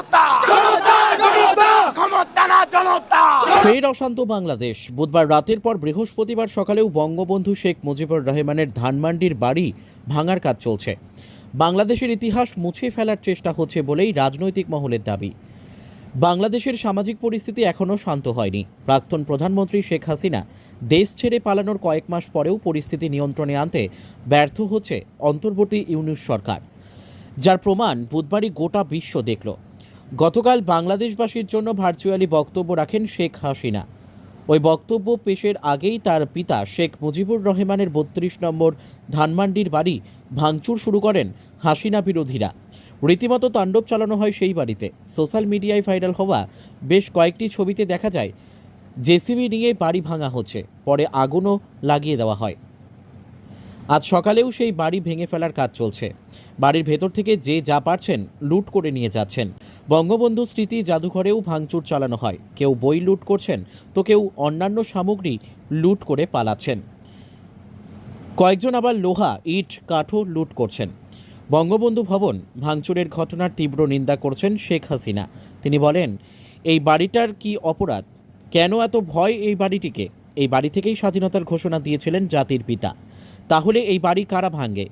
জনতা। ক্ষমতা না জনতা। ফের অশান্ত বাংলাদেশ। বুধবার রাতের পর বৃহস্পতিবার সকালেও বঙ্গবন্ধু শেখ মুজিবুর রহমানের ধানমান্ডির বাড়ি ভাঙার কাজ চলছে। বাংলাদেশের ইতিহাস মুছে ফেলার চেষ্টা হচ্ছে বলেই রাজনৈতিক মহলের দাবি। বাংলাদেশের সামাজিক পরিস্থিতি এখনও শান্ত হয়নি। প্রাক্তন প্রধানমন্ত্রী শেখ হাসিনা দেশ ছেড়ে পালানোর কয়েক মাস পরেও পরিস্থিতি নিয়ন্ত্রণে আনতে ব্যর্থ হচ্ছে অন্তর্বর্তী ইউনিশ সরকার। যার প্রমাণ বুধবারই গোটা বিশ্ব দেখল। গতকাল বাংলাদেশবাসীর জন্য ভার্চুয়ালি বক্তব্য রাখেন শেখ হাসিনা। ওই বক্তব্য পেশের আগেই তার পিতা শেখ মুজিবুর রহমানের বত্রিশ নম্বর ধানমান্ডির বাড়ি ভাঙচুর শুরু করেন হাসিনা বিরোধীরা। রীতিমতো তাণ্ডব চালানো হয় সেই বাড়িতে। সোশ্যাল মিডিয়ায় ভাইরাল হওয়া বেশ কয়েকটি ছবিতে দেখা যায়, জেসিবি নিয়ে বাড়ি ভাঙা হচ্ছে, পরে আগুনও লাগিয়ে দেওয়া হয়। আজ সকালেও সেই বাড়ি ভেঙে ফেলার কাজ চলছে। বাড়ির ভেতর থেকে যে যা পারছেন লুট করে নিয়ে যাচ্ছেন। বঙ্গবন্ধু স্মৃতি জাদুঘরেও ভাঙচুর চালানো হয়। কেউ বই লুট করছেন, তো কেউ অন্যান্য সামগ্রী লুট করে পালাচ্ছেন। কয়েকজন আবার লোহা, ইট, কাঠও লুট করছেন। বঙ্গবন্ধু ভবন ভাঙচুরের ঘটনার তীব্র নিন্দা করছেন শেখ হাসিনা। তিনি বলেন, এই বাড়িটার কি অপরাধ? কেন এত ভয় এই বাড়িটিকে? এই বাড়ি থেকেই স্বাধীনতার ঘোষণা দিয়েছিলেন জাতির পিতা। তাহলে এই বাড়ি কারা ভাঙে?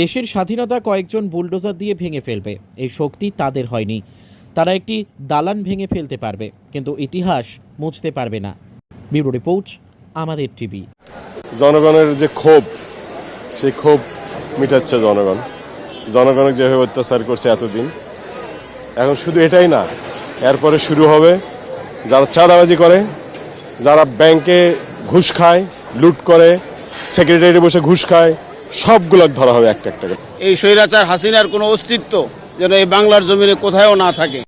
দেশের স্বাধীনতা কয়েকজন বুলডোজার দিয়ে ভেঙে ফেলবে। এই শক্তি তাদের হয়নি। তারা একটি দালান ভেঙে ফেলতে পারবে, কিন্তু ইতিহাস মুছতে পারবে না। ব্যুরো রিপোর্ট, আমাদের টিভি। জনগণের যে ক্ষোভ, সেই ক্ষোভ মিটাচ্ছে জনগণ। জনগণের যেভাবে অত্যাচার করছে এতদিন। এখন শুধু এটাই না, এরপরে শুরু হবে যারা চাঁদাবাজি করে, যারা ব্যাংকে ঘুষ খায়, লুট করে সেক্রেটারি বসে ঘুষ খায়, সবগুলো ধরা হবে একটা একটা করে। এই স্বৈরাচার হাসিনার কোনো অস্তিত্ব যেন এই বাংলার জমিনে কোথায়ও না থাকে।